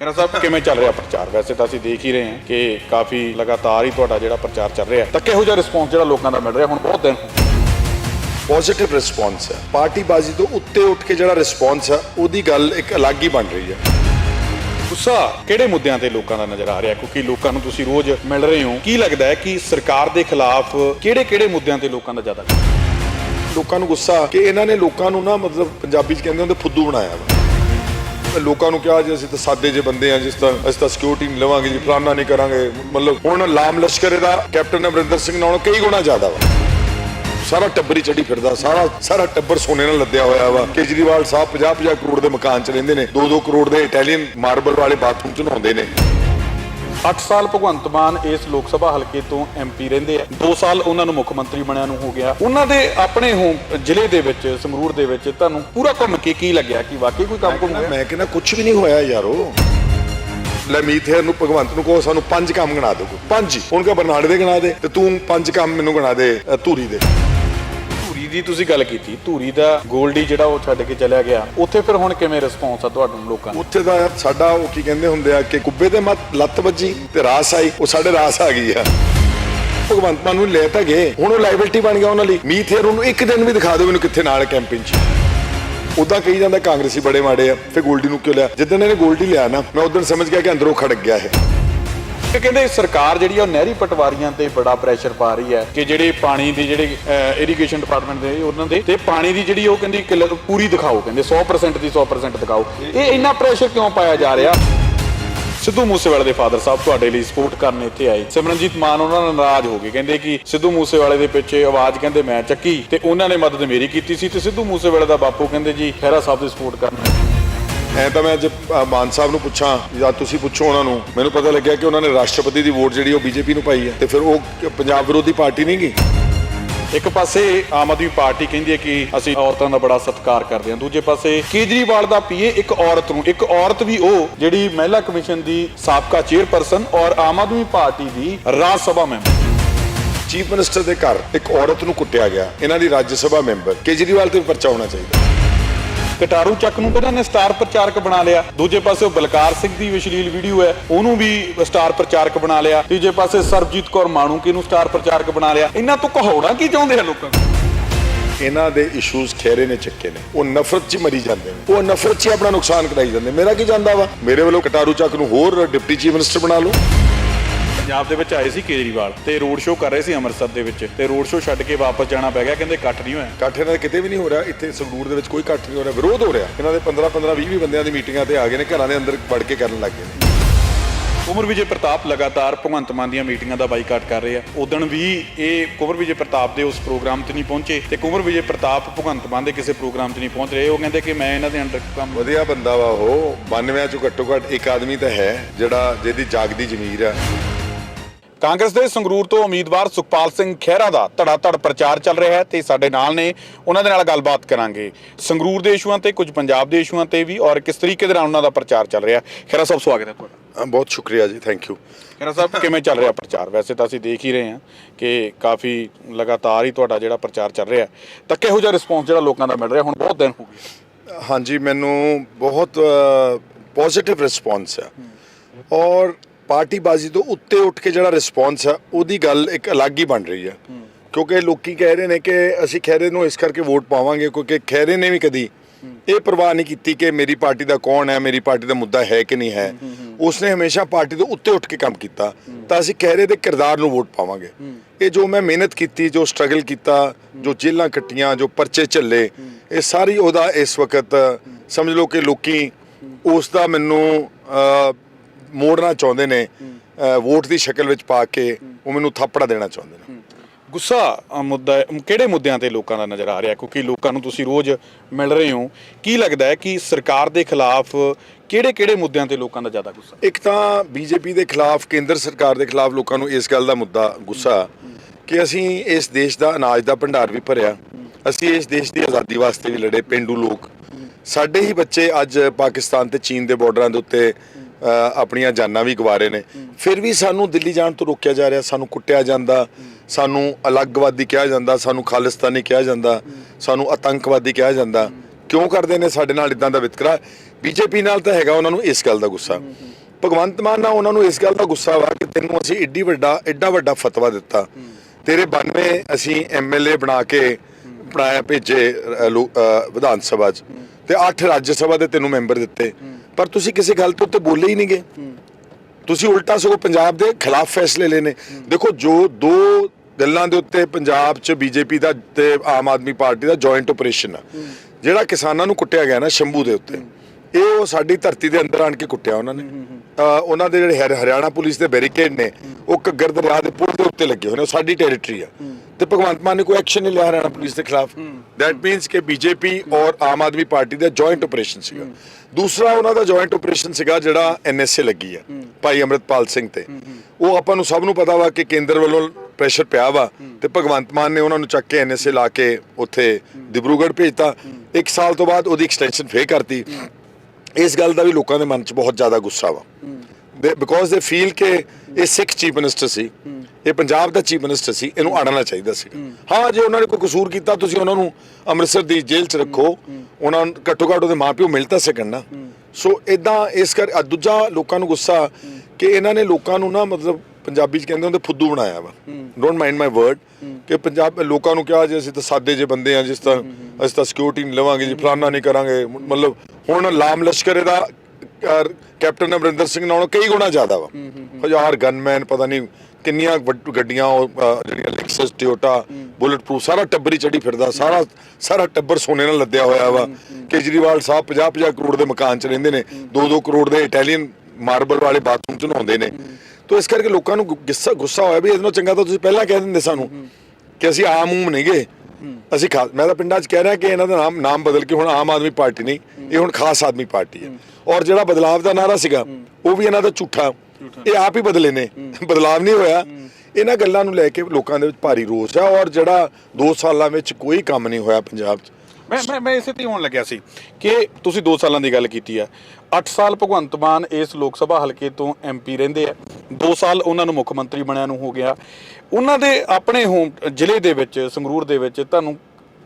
ਮੇਰਾ ਸਾਹਿਬ ਕਿਵੇਂ ਚੱਲ ਰਿਹਾ ਪ੍ਰਚਾਰ? ਵੈਸੇ ਤਾਂ ਅਸੀਂ ਦੇਖ ਹੀ ਰਹੇ ਹਾਂ ਕਿ ਕਾਫੀ ਲਗਾਤਾਰ ਹੀ ਤੁਹਾਡਾ ਜਿਹੜਾ ਪ੍ਰਚਾਰ ਚੱਲ ਰਿਹਾ ਤਾਂ ਕਿਹੋ ਜਿਹਾ ਰਿਸਪੌਂਸ ਜਿਹੜਾ ਲੋਕਾਂ ਦਾ ਮਿਲ ਰਿਹਾ ਹੁਣ ਬਹੁਤ ਦਿਨ। ਪੋਜ਼ਿਟਿਵ ਰਿਸਪੌਂਸ ਹੈ। ਪਾਰਟੀ ਬਾਜ਼ੀ ਤੋਂ ਉੱਤੇ ਉੱਠ ਕੇ ਜਿਹੜਾ ਰਿਸਪੌਂਸ ਹੈ ਉਹਦੀ ਗੱਲ ਇੱਕ ਅਲੱਗ ਹੀ ਬਣ ਰਹੀ ਹੈ। ਗੁੱਸਾ ਕਿਹੜੇ ਮੁੱਦਿਆਂ ਤੇ ਲੋਕਾਂ ਦਾ ਨਜ਼ਰ ਆ ਰਿਹਾ? ਕਿਉਂਕਿ ਲੋਕਾਂ ਨੂੰ ਤੁਸੀਂ ਰੋਜ਼ ਮਿਲ ਰਹੇ ਹੋ। ਕੀ ਲੱਗਦਾ ਹੈ ਕਿ ਸਰਕਾਰ ਦੇ ਖਿਲਾਫ ਕਿਹੜੇ-ਕਿਹੜੇ ਮੁੱਦਿਆਂ ਤੇ ਲੋਕਾਂ ਦਾ ਜ਼ਿਆਦਾ ਲੋਕਾਂ ਨੂੰ ਗੁੱਸਾ ਕਿ ਇਹਨਾਂ ਨੇ ਲੋਕਾਂ ਨੂੰ ਨਾ ਮਤਲਬ ਪੰਜਾਬੀ ਚ ਕਹਿੰਦੇ ਹੁੰਦੇ ਫੁੱਦੂ ਬਣਾਇਆ ਵਾ। ਲੋਕਾਂ ਨੂੰ ਕਿਹਾ ਜੀ, ਅਸੀਂ ਤਾਂ ਸਾਦੇ ਜੇ ਬੰਦੇ ਆ ਜਿਸ ਤਰ੍ਹਾਂ ਅਸੀਂ ਤਾਂ ਸਿਕਿਉਰਿਟੀ ਨਹੀਂ ਲਵਾਂਗੇ ਜੀ, ਫਲਾਨਾ ਨਹੀਂ ਕਰਾਂਗੇ। ਮਤਲਬ ਹੁਣ ਲਾਮ ਲਸ਼ਕਰੇ ਦਾ ਕੈਪਟਨ ਅਮਰਿੰਦਰ ਸਿੰਘ ਨਾਲੋਂ ਕਈ ਗੁਣਾ ਜ਼ਿਆਦਾ ਵਾ। ਸਾਰਾ ਟੱਬਰ ਹੀ ਚੜੀ ਫਿਰਦਾ, ਸਾਰਾ ਸਾਰਾ ਟੱਬਰ ਸੋਨੇ ਨਾਲ ਲੱਦਿਆ ਹੋਇਆ ਵਾ। ਕੇਜਰੀਵਾਲ ਸਾਹਿਬ 50 50 ਕਰੋੜ ਦੇ ਮਕਾਨ ਚ ਰਹਿੰਦੇ ਨੇ 2 2 ਕਰੋੜ ਦੇ ਇਟਾਲੀਅਨ ਮਾਰਬਲ ਵਾਲੇ ਬਾਥਰੂਮ ਚ ਨਹਾਉਂਦੇ ਨੇ। 8 ਸਾਲ ਭਗਵੰਤ ਮਾਨ ਇਸ ਲੋਕ ਸਭਾ ਹਲਕੇ ਤੋਂ ਐਮਪੀ ਰਹਿੰਦੇ ਆ। 2 ਸਾਲ ਉਹਨਾਂ ਨੂੰ ਮੁੱਖ ਮੰਤਰੀ ਬਣਿਆ ਨੂੰ ਹੋ ਗਿਆ। ਉਹਨਾਂ ਦੇ ਆਪਣੇ ਹੋਮ ਜ਼ਿਲ੍ਹੇ ਦੇ ਵਿੱਚ ਸੰਗਰੂਰ ਦੇ ਵਿੱਚ ਤੁਹਾਨੂੰ ਪੂਰਾ ਘੁੰਮ ਕੇ ਕੀ ਲੱਗਿਆ? ਕਿ ਵਾਕਈ ਕੋਈ ਕੰਮ ਗਿਆ? ਮੈਂ ਕਹਿੰਦਾ ਕੁਝ ਵੀ ਨਹੀਂ ਹੋਇਆ ਯਾਰੋ। ਲੈ ਮੀਥੇਰ ਨੂੰ ਭਗਵੰਤ ਨੂੰ ਕਹੋ ਸਾਨੂੰ ਪੰਜ ਕੰਮ ਗਣਾ ਦਿਓ। ਪੰਜ ਹੀ। ਹੁਣ ਕਹ ਬਰਨਾੜੇ ਦੇ ਗਣਾ ਦੇ ਤੇ ਤੂੰ ਪੰਜ ਕੰਮ ਮੈਨੂੰ ਗਣਾ ਦੇ ਧੂਰੀ ਦੇ। ਧੂਰੀ ਦੀ ਤੁਸੀਂ ਗੱਲ ਕੀਤੀ, ਧੂਰੀ ਦਾ ਗੋਲਡੀ ਜਿਹੜਾ ਉਹ ਛੱਡ ਕੇ ਚਲਿਆ ਗਿਆ, ਉੱਥੇ ਫਿਰ ਹੁਣ ਕਿਵੇਂ ਰਿਸਪੌਂਸ ਆ ਤੁਹਾਨੂੰ ਲੋਕਾਂ ਦਾ? ਉੱਥੇ ਦਾ ਸਾਡਾ ਉਹ ਕੀ ਕਹਿੰਦੇ ਹੁੰਦੇ ਆ ਕਿ ਕੁੱਬੇ ਤੇ ਮਤ ਲੱਤ ਵੱਜੀ ਤੇ ਰਾਸ ਆਈ, ਉਹ ਸਾਡੇ ਰਾਸ ਆ ਗਈ ਆ। ਭਗਵੰਤ ਮਾਨ ਨੂੰ ਲੈ ਤਾਂ ਗਏ, ਹੁਣ ਉਹ ਲਾਇਬਿਲਟੀ ਬਣ ਗਿਆ ਉਹਨਾਂ ਲਈ। ਮੀਥੇਰ ਉਹਨੂੰ ਇੱਕ ਦਿਨ ਵੀ ਦਿਖਾ ਦਿਓ ਮੈਨੂੰ ਕਿੱਥੇ ਨਾਲ ਕੈਂਪੇਨ 'ਚ। ਉਦਾਂ ਕਹੀ ਜਾਂਦਾ ਕਾਂਗਰਸੀ ਬੜੇ ਮਾੜੇ ਆ, ਫਿਰ ਗੋਲਡੀ ਨੂੰ ਕਿਉਂ ਲਿਆ? ਜਿੱਦਣ ਇਹਨੇ ਗੋਲਡੀ ਲਿਆ ਨਾ, ਮੈਂ ਉਦੋਂ ਸਮਝ ਗਿਆ ਕਿ ਅੰਦਰੋਂ ਖੜਕ ਗਿਆ ਇਹ। ਕਿ ਕਹਿੰਦੇ ਸਰਕਾਰ ਜਿਹੜੀ ਉਹ ਨਹਿਰੀ ਪਟਵਾਰੀਆਂ ਤੇ ਬੜਾ ਪ੍ਰੈਸ਼ਰ ਪਾ ਰਹੀ ਹੈ ਕਿ ਜਿਹੜੇ ਪਾਣੀ ਦੀ ਜਿਹੜੇ ਇਰੀਗੇਸ਼ਨ ਡਿਪਾਰਟਮੈਂਟ ਦੇ ਉਹਨਾਂ ਦੇ, ਤੇ ਪਾਣੀ ਦੀ ਜਿਹੜੀ ਉਹ ਕਹਿੰਦੀ ਪੂਰੀ ਦਿਖਾਓ ਕਹਿੰਦੇ 100% ਦੀ 100% ਦਿਖਾਓ। ਇਹ ਇੰਨਾ ਪ੍ਰੈਸ਼ਰ ਕਿਉਂ ਪਾਇਆ ਜਾ ਰਿਹਾ? ਸਿੱਧੂ ਮੂਸੇਵਾਲੇ ਦੇ ਫਾਦਰ ਸਾਹਿਬ ਤੁਹਾਡੇ ਲਈ ਸਪੋਰਟ ਕਰਨ ਇੱਥੇ ਆਏ। ਸਿਮਰਨਜੀਤ ਮਾਨ ਉਹਨਾਂ ਨਾਲ ਨਾਰਾਜ਼ ਹੋ ਗਏ, ਕਹਿੰਦੇ ਕਿ ਸਿੱਧੂ ਮੂਸੇਵਾਲੇ ਦੇ ਪਿੱਛੇ ਆਵਾਜ਼ ਕਹਿੰਦੇ ਮੈਂ ਚੱਕੀ, ਤੇ ਉਹਨਾਂ ਨੇ ਮਦਦ ਮੇਰੀ ਕੀਤੀ ਸੀ, ਤੇ ਸਿੱਧੂ ਮੂਸੇਵਾਲੇ ਦਾ ਬਾਪੂ ਕਹਿੰਦੇ ਜੀ, ਖਹਿਰਾ ਸਾਹਿਬ ਦੀ ਸਪੋਰਟ ਕਰਨ ਐ ਤਾਂ ਮੈਂ ਅੱਜ ਮਾਨ ਸਾਹਿਬ ਨੂੰ ਪੁੱਛਾਂ ਜਾਂ ਤੁਸੀਂ ਪੁੱਛੋ ਉਹਨਾਂ ਨੂੰ। ਮੈਨੂੰ ਪਤਾ ਲੱਗਿਆ ਕਿ ਉਹਨਾਂ ਨੇ ਰਾਸ਼ਟਰਪਤੀ ਦੀ ਵੋਟ ਜਿਹੜੀ ਉਹ ਬੀਜੇਪੀ ਨੂੰ ਪਾਈ ਹੈ। ਤੇ ਫਿਰ ਉਹ ਪੰਜਾਬ ਵਿਰੋਧੀ ਪਾਰਟੀ ਨਹੀਂ ਗਈ? ਇੱਕ ਪਾਸੇ ਆਮ ਆਦਮੀ ਪਾਰਟੀ ਕਹਿੰਦੀ ਹੈ ਕਿ ਅਸੀਂ ਔਰਤਾਂ ਦਾ ਬੜਾ ਸਤਿਕਾਰ ਕਰਦੇ ਹਾਂ। ਦੂਜੇ ਪਾਸੇ ਕੇਜਰੀਵਾਲ ਦਾ ਪੀਏ ਇੱਕ ਔਰਤ ਨੂੰ। ਇੱਕ ਔਰਤ ਵੀ ਉਹ ਜਿਹੜੀ ਮਹਿਲਾ ਕਮਿਸ਼ਨ ਦੀ ਸਾਬਕਾ ਚੇਅਰਪਰਸਨ ਔਰ ਆਮ ਆਦਮੀ ਪਾਰਟੀ ਦੀ Rajya Sabha member. Chief minister ਦੇ ਘਰ ਇੱਕ ਔਰਤ ਨੂੰ ਕੁੱਟਿਆ ਗਿਆ। ਇਹਨਾਂ ਦੀ ਰਾਜ ਸਭਾ ਮੈਂਬਰ। ਕੇਜਰੀਵਾਲ ਤੇ ਪਰਚਾ ਹੋਣਾ ਚਾਹੀਦਾ। ਕਟਾਰੂ ਚੱਕ ਨੂੰ ਕਹਿੰਦਾ ਨੇ ਸਟਾਰ ਪ੍ਰਚਾਰਕ ਬਣਾ ਲਿਆ। ਦੂਜੇ ਪਾਸੇ ਉਹ ਬਲਕਾਰ ਸਿੰਘ ਦੀ ਵਿਸ਼ਲੀਲ ਵੀਡੀਓ ਹੈ, ਉਹਨੂੰ ਵੀ ਸਟਾਰ ਪ੍ਰਚਾਰਕ ਬਣਾ ਲਿਆ। ਤੀਜੇ ਪਾਸੇ ਸਰਬਜੀਤ ਕੌਰ ਮਾਣੂਕੇ ਨੂੰ ਸਟਾਰ ਪ੍ਰਚਾਰਕ ਬਣਾ ਲਿਆ। ਇਹਨਾਂ ਤੋਂ ਕਹਾਉਣਾ ਕੀ ਚਾਹੁੰਦੇ ਆ ਲੋਕਾਂ ਨੂੰ? ਇਹਨਾਂ ਦੇ ਇਸ਼ੂਜ਼ ਖੇਰੇ ਨੇ, ਚੱਕੇ ਨੇ। ਉਹ ਨਫ਼ਰਤ 'ਚ ਮਰੀ ਜਾਂਦੇ ਨੇ। ਉਹ ਨਫ਼ਰਤ 'ਚ ਹੀ ਆਪਣਾ ਨੁਕਸਾਨ ਕਰਾਈ ਜਾਂਦੇ ਮੇਰਾ ਕੀ ਜਾਂਦਾ ਵਾ? ਮੇਰੇ ਵੱਲੋਂ ਕਟਾਰੂ ਚੱਕ ਨੂੰ ਹੋਰ ਡਿਪਟੀ ਚੀਫ ਮਿਨਿਸਟਰ ਬਣਾ ਲਓ। ਪੰਜਾਬ ਦੇ ਵਿੱਚ ਆਏ ਸੀ ਕੇਜਰੀਵਾਲ ਤੇ ਰੋਡ ਸ਼ੋਅ ਕਰ ਰਹੇ ਸੀ ਅੰਮ੍ਰਿਤਸਰ ਦੇ ਵਿੱਚ ਤੇ ਰੋਡ ਸ਼ੋਅ ਛੱਡ ਕੇ ਵਾਪਸ ਜਾਣਾ ਪੈ ਗਿਆ ਕਹਿੰਦੇ ਇਕੱਠ ਨਹੀਂ ਹੋਇਆ। ਇਕੱਠ ਇਹਨਾਂ ਦਾ ਕਿਤੇ ਵੀ ਨਹੀਂ ਹੋ ਰਿਹਾ ਇੱਥੇ ਸੰਗਰੂਰ ਦੇ ਵਿੱਚ ਕੋਈ ਇਕੱਠ ਨਹੀਂ ਹੋ ਰਿਹਾ ਵਿਰੋਧ ਹੋ ਰਿਹਾ। ਇਹਨਾਂ ਦੇ 15 15 20 20 ਬੰਦਿਆਂ ਦੀ ਮੀਟਿੰਗਾਂ ਤੇ ਆ ਗਏ ਨੇ ਘਰਾਂ ਦੇ ਅੰਦਰ ਵੜ ਕੇ ਕਰਨ ਲੱਗ ਗਏ ਨੇ। ਕੁਮਰ ਵਿਜੇ ਪ੍ਰਤਾਪ ਲਗਾਤਾਰ ਭਗਵੰਤ ਮਾਨ ਦੀਆਂ ਮੀਟਿੰਗਾਂ ਦਾ ਬਾਈਕਾਟ ਕਰ ਰਹੇ ਆ। ਉਦਣ ਵੀ ਇਹ ਕੁਮਰ ਵਿਜੇ ਪ੍ਰਤਾਪ ਦੇ ਉਸ ਪ੍ਰੋਗਰਾਮ ਤੇ ਨਹੀਂ ਪਹੁੰਚੇ ਤੇ ਕੁਮਰ ਵਿਜੇ ਪ੍ਰਤਾਪ ਭਗਵੰਤ ਮਾਨ ਦੇ ਕਿਸੇ ਪ੍ਰੋਗਰਾਮ ਤੇ ਨਹੀਂ ਪਹੁੰਚ ਰਹੇ। ਉਹ ਕਹਿੰਦੇ ਕਿ ਮੈਂ ਇਹਨਾਂ ਦੇ ਅੰਡਰ ਕੰਮ ਵਧੀਆ ਬੰਦਾ ਵਾ ਉਹ 92 ਚੋਂ ਘੱਟੋ ਘੱਟ ਇੱਕ ਆਦਮੀ ਤਾਂ ਹੈ ਜਿਹੜਾ ਜਿਹਦੀ ਜਾਗਦੀ ਜ਼ਮੀਰ ਆ। ਕਾਂਗਰਸ ਦੇ ਸੰਗਰੂਰ ਤੋਂ ਉਮੀਦਵਾਰ ਸੁਖਪਾਲ ਸਿੰਘ ਖਹਿਰਾ ਦਾ ਧੜਾ-ਧੜ ਪ੍ਰਚਾਰ ਚੱਲ ਰਿਹਾ ਹੈ ਤੇ ਸਾਡੇ ਨਾਲ ਨੇ ਉਹਨਾਂ ਦੇ ਨਾਲ ਗੱਲਬਾਤ ਕਰਾਂਗੇ। ਸੰਗਰੂਰ ਦੇ ਇਸ਼ੂਆਂ ਤੇ ਕੁਝ ਪੰਜਾਬ ਦੇ ਇਸ਼ੂਆਂ ਤੇ ਵੀ ਔਰ ਕਿਸ ਤਰੀਕੇ ਦੇ ਨਾਲ ਉਹਨਾਂ ਦਾ ਪ੍ਰਚਾਰ ਚੱਲ ਰਿਹਾ ਖਹਿਰਾ ਸਾਹਿਬ ਸਵਾਗਤ ਹੈ ਤੁਹਾਡਾ। ਬਹੁਤ ਸ਼ੁਕਰੀਆ ਜੀ ਥੈਂਕ ਯੂ ਖਹਿਰਾ ਸਾਹਿਬ ਕਿਵੇਂ ਚੱਲ ਰਿਹਾ ਪ੍ਰਚਾਰ? ਵੈਸੇ ਤਾਂ ਅਸੀਂ ਦੇਖ ਹੀ ਰਹੇ ਹਾਂ ਕਿ ਕਾਫੀ ਲਗਾਤਾਰ ਹੀ ਤੁਹਾਡਾ ਜਿਹੜਾ ਪ੍ਰਚਾਰ ਚੱਲ ਰਿਹਾ ਤਾਂ ਕਿਹੋ ਜਿਹਾ ਰਿਸਪੌਂਸ ਜਿਹੜਾ ਲੋਕਾਂ ਦਾ ਮਿਲ ਰਿਹਾ? ਹੁਣ ਬਹੁਤ ਦਿਨ ਹੋ ਗਏ। ਹਾਂਜੀ ਮੈਨੂੰ ਬਹੁਤ ਪੋਜ਼ਿਟਿਵ ਰਿਸਪੌਂਸ ਹੈ ਔਰ ਪਾਰਟੀ ਬਾਜ਼ੀ ਤੋਂ ਉੱਤੇ ਉੱਠ ਕੇ ਜਿਹੜਾ ਰਿਸਪੌਂਸ ਹੈ ਉਹਦੀ ਗੱਲ ਇੱਕ ਅਲੱਗ ਹੀ ਬਣ ਰਹੀ ਹੈ। ਕਿਉਂਕਿ ਲੋਕੀ ਕਹਿ ਰਹੇ ਨੇ ਕਿ ਅਸੀਂ ਖੈਰੇ ਨੂੰ ਇਸ ਕਰਕੇ ਵੋਟ ਪਾਵਾਂਗੇ ਕਿਉਂਕਿ ਖੈਰੇ ਨੇ ਵੀ ਕਦੀ ਇਹ ਪਰਵਾਹ ਨਹੀਂ ਕੀਤੀ ਕਿ ਮੇਰੀ ਪਾਰਟੀ ਦਾ ਕੌਣ ਹੈ ਮੇਰੀ ਪਾਰਟੀ ਦਾ ਮੁੱਦਾ ਹੈ ਕਿ ਨਹੀਂ ਹੈ। ਉਸਨੇ ਹਮੇਸ਼ਾ ਪਾਰਟੀ ਤੋਂ ਉੱਤੇ ਉੱਠ ਕੇ ਕੰਮ ਕੀਤਾ ਤਾਂ ਅਸੀਂ ਖੈਰੇ ਦੇ ਕਿਰਦਾਰ ਨੂੰ ਵੋਟ ਪਾਵਾਂਗੇ। ਇਹ ਜੋ ਮੈਂ ਮਿਹਨਤ ਕੀਤੀ ਜੋ ਸਟਰਗਲ ਕੀਤਾ ਜੋ ਜੇਲਾਂ ਕੱਟੀਆਂ ਜੋ ਪਰਚੇ ਝੱਲੇ ਇਹ ਸਾਰੀ ਉਹਦਾ ਇਸ ਵਕਤ ਸਮਝ ਲਓ ਕਿ ਲੋਕੀ ਉਸ ਦਾ ਮੈਨੂੰ ਮੋੜਨਾ ਚਾਹੁੰਦੇ ਨੇ ਵੋਟ ਦੀ ਸ਼ਕਲ ਵਿੱਚ ਪਾ ਕੇ ਉਹ ਮੈਨੂੰ ਥਾਪੜਾ ਦੇਣਾ ਚਾਹੁੰਦੇ ਨੇ। ਗੁੱਸਾ ਮੁੱਦਾ। ਕਿਹੜੇ ਮੁੱਦਿਆਂ ਤੇ ਲੋਕਾਂ ਦਾ ਨਜ਼ਰ ਆ ਰਿਹਾ? ਕਿਉਂਕਿ ਲੋਕਾਂ ਨੂੰ ਤੁਸੀਂ ਰੋਜ਼ ਮਿਲ ਰਹੇ ਹੋ। ਕੀ ਲੱਗਦਾ ਹੈ ਕਿ ਸਰਕਾਰ ਦੇ ਖਿਲਾਫ ਕਿਹੜੇ-ਕਿਹੜੇ ਮੁੱਦਿਆਂ ਤੇ ਲੋਕਾਂ ਦਾ ਜ਼ਿਆਦਾ ਗੁੱਸਾ? ਇੱਕ ਤਾਂ ਬੀਜੇਪੀ ਦੇ ਖਿਲਾਫ ਕੇਂਦਰ ਸਰਕਾਰ ਦੇ ਖਿਲਾਫ ਲੋਕਾਂ ਨੂੰ ਇਸ ਗੱਲ ਦਾ ਮੁੱਦਾ ਗੁੱਸਾ ਕਿ ਅਸੀਂ ਇਸ ਦੇਸ਼ ਦਾ ਅਨਾਜ ਦਾ ਭੰਡਾਰ ਵੀ ਭਰਿਆ। ਅਸੀਂ ਇਸ ਦੇਸ਼ ਦੀ ਆਜ਼ਾਦੀ ਵਾਸਤੇ ਵੀ ਲੜੇ ਪਿੰਡੂ ਲੋਕ। ਸਾਡੇ ਹੀ ਬੱਚੇ ਅੱਜ ਪਾਕਿਸਤਾਨ ਤੇ ਚੀਨ ਦੇ ਬਾਰਡਰਾਂ ਦੇ ਉੱਤੇ ਆਪਣੀਆਂ ਜਾਨਾਂ ਵੀ ਗਵਾ ਰਹੇ ਨੇ। ਫਿਰ ਵੀ ਸਾਨੂੰ ਦਿੱਲੀ ਜਾਣ ਤੋਂ ਰੋਕਿਆ ਜਾ ਰਿਹਾ ਸਾਨੂੰ ਕੁੱਟਿਆ ਜਾਂਦਾ ਸਾਨੂੰ ਅਲੱਗਵਾਦੀ ਕਿਹਾ ਜਾਂਦਾ ਸਾਨੂੰ ਖਾਲਿਸਤਾਨੀ ਕਿਹਾ ਜਾਂਦਾ ਸਾਨੂੰ ਆਤੰਕਵਾਦੀ ਕਿਹਾ ਜਾਂਦਾ। ਕਿਉਂ ਕਰਦੇ ਨੇ? ਸਾਡੇ ਨਾਲ ਇਦਾਂ ਦਾ ਵਿਤਕਰਾ। ਬੀਜੇਪੀ ਨਾਲ ਤਾਂ ਹੈਗਾ ਉਹਨਾਂ ਨੂੰ ਇਸ ਗੱਲ ਦਾ ਗੁੱਸਾ। ਭਗਵੰਤ ਮਾਨ ਨਾਲ ਉਹਨਾਂ ਨੂੰ ਇਸ ਗੱਲ ਦਾ ਗੁੱਸਾ ਵਾ ਕਿ ਤੈਨੂੰ ਅਸੀਂ ਏਡੀ ਵੱਡਾ ਐਡਾ ਵੱਡਾ ਫਤਵਾ ਦਿੱਤਾ। ਤੇਰੇ 92 ਅਸੀਂ ਐਮਐਲਏ ਬਣਾ ਕੇ ਬਣਾਇਆ ਭੇਜੇ ਅ, ਵਿਧਾਨ ਸਭਾ 'ਚ। ਤੇ 8 ਰਾਜ ਸਭਾ ਦੇ ਤੈਨੂੰ ਮੈਂਬਰ ਦਿੱਤੇ। ਪਰ ਤੁਸੀਂ ਕਿਸੇ ਗੱਲ ਤੋਂ ਉੱਤੇ ਬੋਲੇ ਹੀ ਨਹੀਂਗੇ ਤੁਸੀਂ ਉਲਟਾ ਸਗੋਂ ਪੰਜਾਬ ਦੇ ਖਿਲਾਫ ਫੈਸਲੇ ਲੈਨੇ ਦੇਖੋ ਜੋ ਦੋ ਗੱਲਾਂ ਦੇ ਉੱਤੇ ਪੰਜਾਬ 'ਚ ਬੀਜੇਪੀ ਦਾ ਤੇ ਆਮ ਆਦਮੀ ਪਾਰਟੀ ਦਾ ਜੁਆਇੰਟ ਆਪਰੇਸ਼ਨ ਆ। ਜਿਹੜਾ ਕਿਸਾਨਾਂ ਨੂੰ ਕੁੱਟਿਆ ਗਿਆ ਨਾ ਸ਼ੰਭੂ ਦੇ ਉੱਤੇ। ਇਹ ਉਹ ਸਾਡੀ ਧਰਤੀ ਦੇ ਅੰਦਰ ਆਣ ਕੇ ਕੁੱਟਿਆ ਉਹਨਾਂ ਨੇ। ਉਹਨਾਂ ਦੇ ਜਿਹੜੇ ਹਰ- ਹਰਿਆਣਾ ਪੁਲਿਸ ਦੇ ਬੈਰੀਕੇਡ ਨੇ ਉਹ ਘੱਗਰ ਦਰਿਆ ਦੇ ਪੁਲ ਉੱਤੇ ਲੱਗੇ ਹੋਏ ਨੇ ਉਹ ਸਾਡੀ ਟੈਰੀਟਰੀ ਆ। ਤੇ ਭਗਵੰਤ ਮਾਨ ਨੇ ਕੋਈ ਐਕਸ਼ਨ ਨਹੀਂ ਲਿਆ ਹਰਿਆਣਾ ਪੁਲਿਸ ਦੇ ਖਿਲਾਫ। ਦੈਟ ਮੀਨਸ ਕਿ ਬੀਜੇਪੀ ਔਰ ਆਮ ਆਦਮੀ ਪਾਰਟੀ ਦਾ ਜੁਆਇੰਟ ਆਪਰੇਸ਼ਨ ਸੀਗਾ। ਦੂਸਰਾ ਉਹਨਾਂ ਦਾ ਜੁਆਇੰਟ ਆਪਰੇਸ਼ਨ ਸੀਗਾ ਜਿਹੜਾ ਐਨਐਸਏ ਲੱਗੀ ਆ ਭਾਈ ਅਮਰਿਤਪਾਲ ਸਿੰਘ ਤੇ। ਉਹ ਆਪਾਂ ਨੂੰ ਸਭ ਨੂੰ ਪਤਾ ਵਾ ਕਿ ਕੇਂਦਰ ਵੱਲੋਂ ਪ੍ਰੈਸ਼ਰ ਪਿਆ ਵਾ ਤੇ ਭਗਵੰਤ ਮਾਨ ਨੇ ਉਹਨਾਂ ਨੂੰ ਚੱਕ ਕੇ ਐਨਐਸਏ ਲਾ ਕੇ ਉੱਥੇ ਦਿਬਰੂਗੜ੍ਹ ਭੇਜਤਾ। ਇੱਕ ਸਾਲ ਤੋਂ ਬਾਅਦ ਉਹਦੀ ਐਕਸਟੈਂਸ਼ਨ ਫੇਰ ਕਰਤੀ। ਇਸ ਗੱਲ ਦਾ ਵੀ ਲੋਕਾਂ ਦੇ ਮਨ 'ਚ ਬਹੁਤ ਜ਼ਿਆਦਾ ਗੁੱਸਾ ਵਾ। ਬਿਕੋਜ਼ ਦੇ ਫੀਲ ਕਿ ਇਹ ਸਿੱਖ ਚੀਫ ਮਿਨਿਸਟਰ ਸੀ, ਇਹ ਪੰਜਾਬ ਦਾ ਚੀਫ ਮਿਨਿਸਟਰ ਸੀ, ਇਹਨੂੰ ਅੜਨਾ ਚਾਹੀਦਾ ਸੀ। ਹਾਂ, ਜੇ ਉਹਨਾਂ ਨੇ ਕੋਈ ਕਸੂਰ ਕੀਤਾ, ਤੁਸੀਂ ਉਹਨਾਂ ਨੂੰ ਅੰਮ੍ਰਿਤਸਰ ਦੀ ਜੇਲ੍ਹ 'ਚ ਰੱਖੋ, ਉਹਨਾਂ ਨੂੰ ਘੱਟੋ ਘੱਟ ਉਹਦੇ ਮਾਪਿਓ ਮਿਲ ਤਾਂ ਸਕਣ ਨਾ। ਸੋ ਇਦਾਂ ਇਸ ਕਰ ਦੂਜਾ ਲੋਕਾਂ ਨੂੰ ਗੁੱਸਾ ਕਿ ਇਹਨਾਂ ਨੇ ਲੋਕਾਂ ਨੂੰ ਨਾ ਮਤਲਬ ਪੰਜਾਬੀ 'ਚ ਕਹਿੰਦੇ ਹੁੰਦੇ ਫੁੱਦੂ ਬਣਾਇਆ ਵਾ। ਡੋਨਟ ਮਾਈਂਡ ਮਾਈ ਵਰਡ ਕਿ ਪੰਜਾਬ ਲੋਕਾਂ ਨੂੰ ਕਿਹਾ ਜੇ ਅਸੀਂ ਤਾਂ ਸਾਦੇ ਜੇ ਬੰਦੇ ਆ ਜਿਸ ਤਰ੍ਹਾਂ ਅਸੀਂ ਤਾਂ ਸਿਕਿਉਰਿਟੀ ਨਹੀਂ ਲਵਾਂਗੇ, ਜੀ ਫਲਾਨਾ ਨਹੀਂ ਕਰਾਂਗੇ, ਮਤਲਬ ਹੁਣ ਲਾਮ ਲਸ਼ਕਰ ਇਹਦਾ ਕੈਪਟਨ ਅਮਰਿੰਦਰ ਸਿੰਘ ਨਾਲੋਂ ਕਈ ਗੁਣਾ ਜ਼ਿਆਦਾ ਵਾ। ਹਜ਼ਾਰ ਗਨਮੈਨ ਪਤਾ ਨਹੀਂ ਕਿੰਨੀਆਂ ਗੱਡੀਆਂ ਉਹ ਜਿਹੜੀਆਂ ਲੈਕਸਸ ਟੋਯੋਟਾ ਬੁਲਟ ਪ੍ਰੂਫ ਸਾਰਾ ਟੱਬਰ ਹੀ ਚੜੀ ਫਿਰਦਾ। ਸਾਰਾ ਸਾਰਾ ਟੱਬਰ ਸੋਨੇ ਨਾਲ ਲੱਦਿਆ ਹੋਇਆ ਵਾ। ਕੇਜਰੀਵਾਲ ਸਾਹਿਬ 50 50 ਕਰੋੜ ਦੇ ਮਕਾਨ 'ਚ ਰਹਿੰਦੇ ਨੇ। 2 2 ਕਰੋੜ ਦੇ ਇਟਾਲੀਅਨ ਮਾਰਬਲ ਵਾਲੇ ਬਾਥਰੂਮ 'ਚ ਨਹਾਉਂਦੇ ਨੇ। ਤੋ ਇਸ ਕਰਕੇ ਲੋਕਾਂ ਨੂੰ ਗੁੱਸਾ ਗੁੱਸਾ ਹੋਇਆ ਵੀ ਇਹਦੇ ਨਾਲੋਂ ਚੰਗਾ ਤਾਂ ਤੁਸੀਂ ਪਹਿਲਾਂ ਕਹਿ ਦਿੰਦੇ ਸਾਨੂੰ ਕਿ ਅਸੀਂ ਆਮ ਊਮ ਨਹੀਂਗੇ। ਅਸੀਂ ਖਾ ਮੈਂ ਤਾਂ ਪਿੰਡਾਂ 'ਚ ਕਹਿ ਰਿਹਾ ਕਿ ਇਹਨਾਂ ਦਾ ਨਾਮ ਨਾਮ ਬਦਲ ਕੇ ਹੁਣ ਆਮ ਆਦਮੀ ਪਾਰਟੀ ਨਹੀਂ, ਇਹ ਹੁਣ ਖਾਸ ਆਦਮੀ ਪਾਰਟੀ ਹੈ। ਔਰ ਜਿਹੜਾ ਬਦਲਾਵ ਦਾ ਨਾਰਾ ਸੀਗਾ, ਉਹ ਵੀ ਇਹਨਾਂ ਦਾ ਝੂਠਾ। ਇਹ ਆਪ ਹੀ ਬਦਲੇ ਨੇ। ਬਦਲਾਵ ਨਹੀਂ ਹੋਇਆ। ਇਹਨਾਂ ਗੱਲਾਂ ਨੂੰ ਲੈ ਕੇ ਲੋਕਾਂ ਦੇ ਵਿੱਚ ਭਾਰੀ ਰੋਸ ਹੈ। ਔਰ ਜਿਹੜਾ 2 ਸਾਲਾਂ ਵਿੱਚ ਕੋਈ ਕੰਮ ਨਹੀਂ ਹੋਇਆ ਪੰਜਾਬ 'ਚ ਮੈਂ ਮੈਂ ਮੈਂ ਇਸੇ ਤੇ ਹੀ ਹੋਣ ਲੱਗਿਆ ਸੀ ਕਿ ਤੁਸੀਂ 2 ਸਾਲਾਂ ਦੀ ਗੱਲ ਕੀਤੀ ਆ। 8 ਸਾਲ ਭਗਵੰਤ ਮਾਨ ਇਸ ਲੋਕ ਸਭਾ ਹਲਕੇ ਤੋਂ ਐਮਪੀ ਰਹਿੰਦੇ ਆ। 2 ਸਾਲ ਉਹਨਾਂ ਨੂੰ ਮੁੱਖ ਮੰਤਰੀ ਬਣਿਆ ਨੂੰ ਹੋ ਗਿਆ। ਉਹਨਾਂ ਦੇ ਆਪਣੇ ਹੋਮ ਜ਼ਿਲ੍ਹੇ ਦੇ ਵਿੱਚ ਸੰਗਰੂਰ ਦੇ ਵਿੱਚ ਤੁਹਾਨੂੰ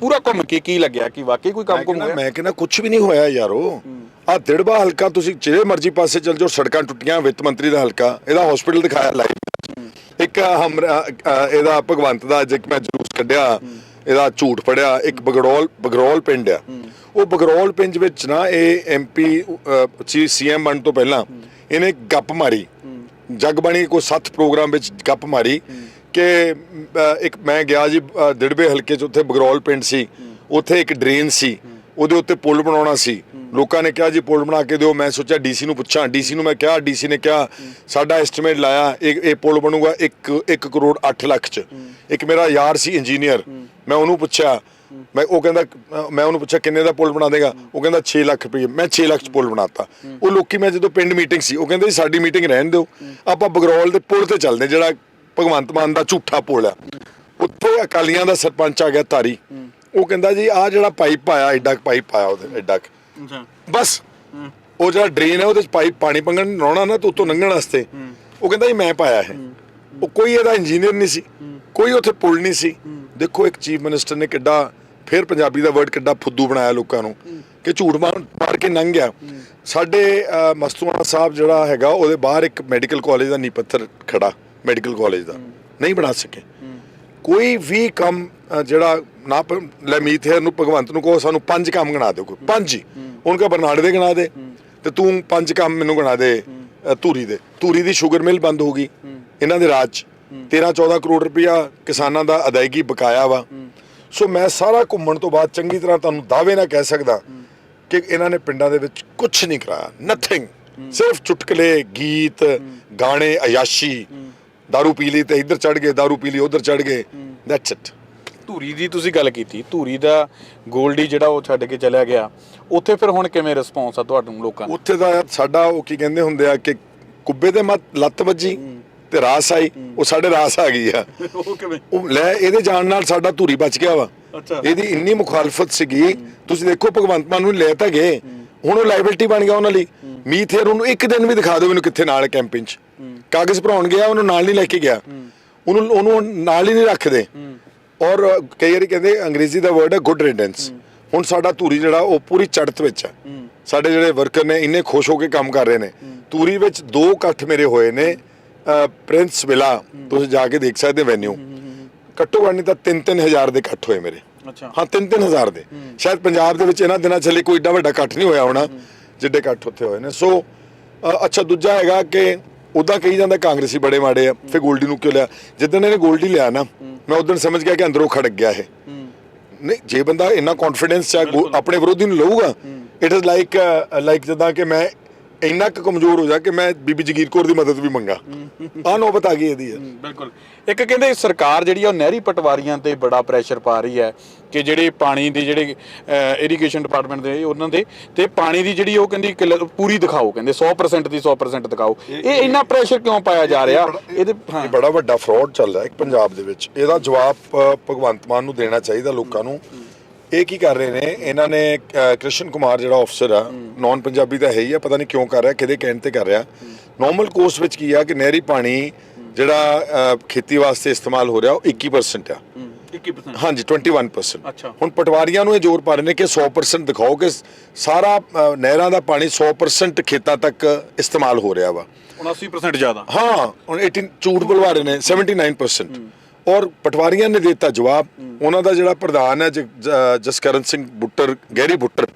ਪੂਰਾ ਘੁੰਮ ਕੇ ਕੀ ਲੱਗਿਆ ਕਿ ਵਾਕਈ ਕੋਈ ਕੰਮ ਮੈਂ ਘੁੰਮ ਕਹਿੰਦਾ ਹੋਇਆ? ਮੈਂ ਕਹਿੰਦਾ ਕੁਝ ਵੀ ਨਹੀਂ ਹੋਇਆ ਯਾਰੋ। ਆ ਦਿੜਬਾ ਹਲਕਾ ਤੁਸੀਂ ਜਿਹੜੇ ਮਰਜ਼ੀ ਪਾਸੇ ਚੱਲ ਜਾਓ ਸੜਕਾਂ ਟੁੱਟੀਆਂ ਵਿੱਤ ਮੰਤਰੀ ਦਾ ਹਲਕਾ ਇਹਦਾ ਹਸਪੀਟਲ ਦਿਖਾਇਆ ਲਾਈਵ ਇੱਕ ਹਮ ਇਹਦਾ ਭਗਵੰਤ ਦਾ ਅੱਜ ਮੈਂ ਜਲੂਸ ਕੱਢਿਆ। ਇਹਦਾ ਝੂਠ ਪੜਿਆ ਇੱਕ ਬਗੜੋਲ ਬਗਰੋਲ ਪਿੰਡ ਆ। ਉਹ ਬਗਰੋਲ ਪਿੰਡ ਵਿੱਚ ਨਾ ਇਹ ਐਮਪੀ ਚੀ ਸੀਐਮ ਬਣ ਤੋਂ ਪਹਿਲਾਂ ਇਹਨੇ ਗੱਪ ਮਾਰੀ। ਜਗਬਾਣੀ ਕੋਈ ਸੱਤ ਪ੍ਰੋਗਰਾਮ ਵਿੱਚ ਗੱਪ ਮਾਰੀ ਕਿ ਇੱਕ ਮੈਂ ਗਿਆ ਜੀ ਅ, ਦਿੜਬੇ ਹਲਕੇ ਚ ਉੱਥੇ ਬਗਰੌਲ ਪਿੰਡ ਸੀ। ਉੱਥੇ ਇੱਕ ਡਰੇਨ ਸੀ। ਉਹਦੇ ਉੱਤੇ ਪੁਲ ਬਣਾਉਣਾ ਸੀ। ਲੋਕਾਂ ਨੇ ਕਿਹਾ ਜੀ, ਪੁਲ ਬਣਾ ਕੇ ਦਿਓ। ਮੈਂ ਸੋਚਿਆ ਡੀਸੀ ਨੂੰ ਪੁੱਛਾਂ। ਡੀਸੀ ਨੂੰ ਮੈਂ ਕਿਹਾ, ਡੀਸੀ ਨੇ ਕਿਹਾ, ਸਾਡਾ ਐਸਟੀਮੇਟ ਲਾਇਆ, ਇਹ ਇਹ ਪੁਲ ਬਣੂਗਾ 1 1 ਕਰੋੜ 8 ਲੱਖ ਚ। ਇੱਕ ਮੇਰਾ ਯਾਰ ਸੀ ਇੰਜੀਨੀਅਰ ਮੈਂ ਉਹਨੂੰ ਪੁੱਛਿਆ, ਮੈਂ ਉਹ ਕਹਿੰਦਾ, ਮੈਂ ਉਹਨੂੰ ਪੁੱਛਿਆ, ਕਿੰਨੇ ਦਾ ਪੁਲ ਬਣਾ ਦੇਗਾ? ਉਹ ਕਹਿੰਦਾ 6 ਲੱਖ ਰੁਪਏ। ਮੈਂ 6 ਲੱਖ ਚ ਪੁਲ ਬਣਾਤਾ। ਉਹ ਲੋਕੀ, ਮੈਂ ਜਦੋਂ ਪਿੰਡ ਮੀਟਿੰਗ ਸੀ, ਉਹ ਕਹਿੰਦੇ ਜੀ, ਸਾਡੀ ਮੀਟਿੰਗ ਰਹਿਣ ਦਿਓ। ਆਪਾਂ ਬਗਰੌਲ ਦੇ ਪੁਲ ਤੇ ਚੱਲਦੇ ਜਿਹੜਾ ਭਗਵੰਤ ਮਾਨ ਦਾ ਝੂਠਾ ਪੁਲ ਆ। ਉੱਥੇ ਅਕਾਲੀਆਂ ਦਾ ਸਰਪੰਚ ਆ ਗਿਆ ਧਾਰੀ। ਉਹ ਕਹਿੰਦਾ ਜੀ ਆ ਜਿਹੜਾ ਪਾਈਪ ਆਇਆ ਐਡਾ ਕੁ ਪਾਈਪ ਆਇਆ ਉਹਦੇ ਐਡਾ ਕੁ। ਅੱਛਾ। ਬਸ। ਉਹ ਜਿਹੜਾ ਡਰੇਨ ਹੈ ਉਹਦੇ ਚ ਪਾਈਪ ਪਾਣੀ ਪੰਗਣ ਨਹਾਉਣਾ ਨਾ ਤੇ ਉੱਤੋਂ ਲੰਘਣ ਵਾਸਤੇ। ਉਹ ਕਹਿੰਦਾ ਜੀ ਮੈਂ ਪਾਇਆ ਹੈ। ਉਹ ਕੋਈ ਇਹਦਾ ਇੰਜੀਨੀਅਰ ਨਹੀਂ ਸੀ। ਕੋਈ ਉੱਥੇ ਪੁਲ ਨਹੀਂ ਸੀ। ਦੇਖੋ ਇੱਕ ਚੀਫ ਮਿਨਿਸਟਰ ਨੇ ਕਿੱਡਾ ਫਿਰ ਪੰਜਾਬੀ ਦਾ ਵਰਡ ਕਿੱਡਾ ਫੁੱਦੂ ਬਣਾਇਆ ਲੋਕਾਂ ਨੂੰ। ਕਿ ਝੂਠ ਮਾਰ ਮਾਰ ਕੇ ਲੰਘ ਗਿਆ। ਸਾਡੇ ਅਹ, ਮਸਤੂਆਣਾ ਸਾਹਿਬ ਜਿਹੜਾ ਹੈਗਾ ਉਹਦੇ ਬਾਹਰ ਇੱਕ ਮੈਡੀਕਲ ਕਾਲਜ ਦਾ ਨੀਂਹ ਪੱਥਰ ਖੜਾ ਮੈਡੀਕਲ ਕਾਲਜ ਦਾ। ਨਹੀਂ ਬਣਾ ਸਕੇ। ਕੋਈ ਵੀ ਕੰਮ ਜਿਹੜਾ ਨਾ ਪ- ਲੈ ਮੀਥੇਰ ਨੂੰ ਭਗਵੰਤ ਨੂੰ ਕਹੋ ਸਾਨੂੰ ਪੰਜ ਕੰਮ ਗਣਾ ਦਿਓ ਕੋਈ ਪੰਜ ਹੀ ਉਹਨਾਂ ਕਾ ਬਰਨਾੜੇ ਦੇ ਗਣਾ ਦੇ ਤੇ ਤੂੰ ਪੰਜ ਕੰਮ ਮੈਨੂੰ ਗਣਾ ਦੇ ਅ, ਧੂਰੀ ਦੇ ਧੂਰੀ ਦੀ ਸ਼ੂਗਰ ਮਿਲ ਬੰਦ ਹੋ ਗਈ ਇਹਨਾਂ ਦੇ ਰਾਜ 'ਚ 13 14 ਕਰੋੜ ਰੁਪਇਆ ਕਿਸਾਨਾਂ ਦਾ ਅਦਾਇਗੀ ਬਕਾਇਆ ਵਾ ਸੋ ਮੈਂ ਸਾਰਾ ਘੁੰਮਣ ਤੋਂ ਬਾਅਦ ਚੰਗੀ ਤਰ੍ਹਾਂ ਤੁਹਾਨੂੰ ਦਾਅਵੇ ਨਾਲ ਕਹਿ ਸਕਦਾ ਕਿ ਇਹਨਾਂ ਨੇ ਪਿੰਡਾਂ ਦੇ ਵਿੱਚ ਕੁਝ ਨਹੀਂ ਕਰਾਇਆ ਨਥਿੰਗ ਸਿਰਫ ਚੁਟਕਲੇ ਗੀਤ ਗਾਣੇ ਅਯਾਸ਼ੀ दारू ਪੀ ਲਈ ਤੇ ਇੱਧਰ ਚੜ ਗਏ दारू ਪੀ ਲਈ ਉੱਧਰ ਚੜ ਗਏ ਦੈਟਸ ਇਟ ਧੂਰੀ ਦੀ ਤੁਸੀਂ ਗੱਲ ਕੀਤੀ ਧੂਰੀ ਦਾ ਗੋਲਡੀ ਜਿਹੜਾ ਉਹ ਛੱਡ ਕੇ ਚਲਿਆ ਗਿਆ। ਉੱਥੇ ਫਿਰ ਹੁਣ ਕਿਵੇਂ ਰਿਸਪੌਂਸ ਆ ਤੁਹਾਨੂੰ ਲੋਕਾਂ ਦਾ? ਉੱਥੇ ਦਾ ਸਾਡਾ ਉਹ ਕੀ ਕਹਿੰਦੇ ਹੁੰਦੇ ਆ ਕਿ ਕੁੱਬੇ ਦੇ ਮੱਤ ਲੱਤ ਵੱਜੀ ਤੇ ਰਾਸ ਆਈ ਉਹ ਸਾਡੇ ਰਾਸ ਆ ਗਈ ਆ। ਉਹ ਕਿਵੇਂ? ਉਹ ਲੈ ਇਹਦੇ ਜਾਣ ਨਾਲ ਸਾਡਾ ਧੂਰੀ ਬਚ ਗਿਆ ਵਾ। ਅੱਛਾ। ਇਹਦੀ ਇੰਨੀ ਮੁਖਾਲਫਤ ਸੀਗੀ ਤੁਸੀਂ ਦੇਖੋ ਭਗਵੰਤ ਮਾਨ ਨੂੰ ਲੈ ਤਾਂ ਗਏ ਹੁਣ ਉਹ ਲਾਇਬਿਲਟੀ ਬਣ ਗਿਆ ਉਹਨਾਂ ਲਈ। ਮੀਥੇਰ ਉਹਨੂੰ ਇੱਕ ਦਿਨ ਵੀ ਦਿਖਾ ਦਿਓ ਮੈਨੂੰ ਕਿੱਥੇ ਨਾਲ ਕੈਂਪਿੰਗ 'ਚ। ਕਾਗਜ਼ ਭਰਾਉਣ ਗਿਆ ਉਹਨੂੰ ਨਾਲ ਨਹੀਂ ਲੈ ਕੇ ਗਿਆ। ਉਹਨੂੰ ਉਹਨੂੰ ਨਾਲ ਹੀ ਨਹੀਂ ਰੱਖਦੇ। ਔਰ ਕਈ ਵਾਰੀ ਕਹਿੰਦੇ ਅੰਗਰੇਜ਼ੀ ਦਾ ਵਰਡ ਹੈ ਗੁੱਡ ਰਿਡੈਂਸ ਹੁਣ ਸਾਡਾ ਧੂਰੀ ਜਿਹੜਾ ਉਹ ਪੂਰੀ ਚੜਤ ਵਿੱਚ ਹੈ। ਸਾਡੇ ਜਿਹੜੇ ਵਰਕਰ ਨੇ ਇੰਨੇ ਖੁਸ਼ ਹੋ ਕੇ ਕੰਮ ਕਰ ਰਹੇ ਨੇ। ਧੂਰੀ ਵਿੱਚ ਦੋ ਇਕੱਠ ਮੇਰੇ ਹੋਏ ਨੇ ਪ੍ਰਿੰਸ ਵਿਲਾ ਤੁਸੀਂ ਜਾ ਕੇ ਦੇਖ ਸਕਦੇ ਵੈਨਿਊ ਘੱਟੋ ਘੱਟ ਨਹੀਂ ਤਾਂ 3-3000 ਦੇ ਇਕੱਠ ਹੋਏ ਮੇਰੇ। ਅੱਛਾ। ਹਾਂ 3-3000 ਦੇ। ਸ਼ਾਇਦ ਪੰਜਾਬ ਦੇ ਵਿੱਚ ਇਹਨਾਂ ਦਿਨਾਂ ਚੱਲੇ ਕੋਈ ਏਡਾ ਵੱਡਾ ਇਕੱਠ ਨਹੀਂ ਹੋਇਆ ਹੋਣਾ ਜਿੱਡੇ ਇਕੱਠ ਉੱਥੇ ਹੋਏ ਨੇ। ਸੋ ਅੱਛਾ ਦੂਜਾ ਹੈਗਾ ਕਿ ਉਦਾਂ ਕਹੀ ਜਾਂਦਾ ਕਾਂਗਰਸੀ ਬੜੇ ਮਾੜੇ ਆ। ਫਿਰ ਗੋਲਡੀ ਨੂੰ ਕਿਉਂ ਲਿਆ? ਜਿੱਦਣ ਇਹਨੇ ਗੋਲਡੀ ਲਿਆ ਨਾ ਮੈਂ ਉਦੋਂ ਸਮਝ ਗਿਆ ਕਿ ਅੰਦਰੋਂ ਖੜਕ ਗਿਆ ਇਹ। ਨਹੀਂ ਜੇ ਬੰਦਾ ਇੰਨਾ ਕੌਨਫੀਡੈਂਸ ਚ ਆਪਣੇ ਵਿਰੋਧੀ ਨੂੰ ਲਊਗਾ ਇਟ ਇਜ਼ ਲਾਈਕ ਲਾਈਕ ਜਦਾਂ ਕਿ ਮੈਂ ਇੰਨਾ ਕੁ ਕਮਜ਼ੋਰ ਹੋ ਜਾ ਕਿ ਮੈਂ ਬੀਬੀ ਜਗੀਰ ਕੌਰ ਦੀ ਮਦਦ ਵੀ ਮੰਗਾ। ਆ ਨੌਬਤ ਆ ਗਈ ਇਹਦੀ ਬਿਲਕੁਲ। ਇੱਕ ਕਹਿੰਦੇ ਸਰਕਾਰ ਜਿਹੜੀ ਆ ਉਹ ਨਹਿਰੀ ਪਟਵਾਰੀਆਂ ਤੇ ਬੜਾ ਪ੍ਰੈਸ਼ਰ ਪਾ ਰਹੀ ਹੈ ਕਿ ਜਿਹੜੇ ਪਾਣੀ ਦੀ ਜਿਹੜੇ ਇਰੀਗੇਸ਼ਨ ਡਿਪਾਰਟਮੈਂਟ ਦੇ ਉਹਨਾਂ ਦੇ ਤੇ ਪਾਣੀ ਦੀ ਜਿਹੜੀ ਉਹ ਕਹਿੰਦੀ ਪੂਰੀ ਦਿਖਾਓ ਕਹਿੰਦੇ 100% ਦੀ 100% ਦਿਖਾਓ। ਇਹ ਇੰਨਾ ਪ੍ਰੈਸ਼ਰ ਕਿਉਂ ਪਾਇਆ ਜਾ ਰਿਹਾ? ਇਹਦੇ ਹਾਂ। ਇਹ ਬੜਾ ਵੱਡਾ ਫਰਾਡ ਚੱਲ ਰਿਹਾ ਹੈ ਪੰਜਾਬ ਦੇ ਵਿੱਚ। ਇਹਦਾ ਜਵਾਬ ਭਗਵੰਤ ਮਾਨ ਨੂੰ ਦੇਣਾ ਚਾਹੀਦਾ ਲੋਕਾਂ ਨੂੰ। ਇਹ ਕੀ ਕਰ ਰਹੇ ਨੇ? ਇਹਨਾਂ ਨੇ ਅ, ਕ੍ਰਿਸ਼ਨ ਕੁਮਾਰ ਜਿਹੜਾ ਅਫਸਰ ਆ ਨਾਨ ਪੰਜਾਬੀ ਤਾਂ ਹੈ ਹੀ ਆ ਪਤਾ ਨਹੀਂ ਕਿਉਂ ਕਰ ਰਿਹਾ ਕਿਹਦੇ ਕਹਿਣ ਤੇ ਕਰ ਰਿਹਾ। ਨਾਰਮਲ ਕੋਰਸ ਵਿੱਚ ਕੀ ਆ ਕਿ ਨਹਿਰੀ ਪਾਣੀ ਜਿਹੜਾ ਅ, ਖੇਤੀ ਵਾਸਤੇ ਇਸਤੇਮਾਲ ਹੋ ਰਿਹਾ ਉਹ 21% ਆ। 21% ਹਾਂਜੀ 21% ਅੱਛਾ। ਹੁਣ ਪਟਵਾਰੀਆਂ ਨੂੰ ਇਹ ਜ਼ੋਰ ਪਾ ਰਹੇ ਨੇ ਕਿ 100% ਦਿਖਾਓ ਕਿ ਸਾਰਾ ਅ, ਨਹਿਰਾਂ ਦਾ ਪਾਣੀ 100% ਖੇਤਾਂ ਤੱਕ ਇਸਤੇਮਾਲ ਹੋ ਰਿਹਾ ਵਾ। 79% ਜ਼ਿਆਦਾ। ਹਾਂ ਹੁਣ 18 ਝੂਠ ਬੁਲਵਾ ਰਹੇ ਨੇ 79% ਔਰ ਪਟਵਾਰੀਆਂ ਨੇ ਦਿੱਤਾ ਜਵਾਬ। ਉਹਨਾਂ ਦਾ ਜਿਹੜਾ ਪ੍ਰਧਾਨ ਹੈ ਜਸਕਰਨ ਸਿੰਘ ਬੁੱਟਰ ਗੈਰੀ ਬੁੱਟਰ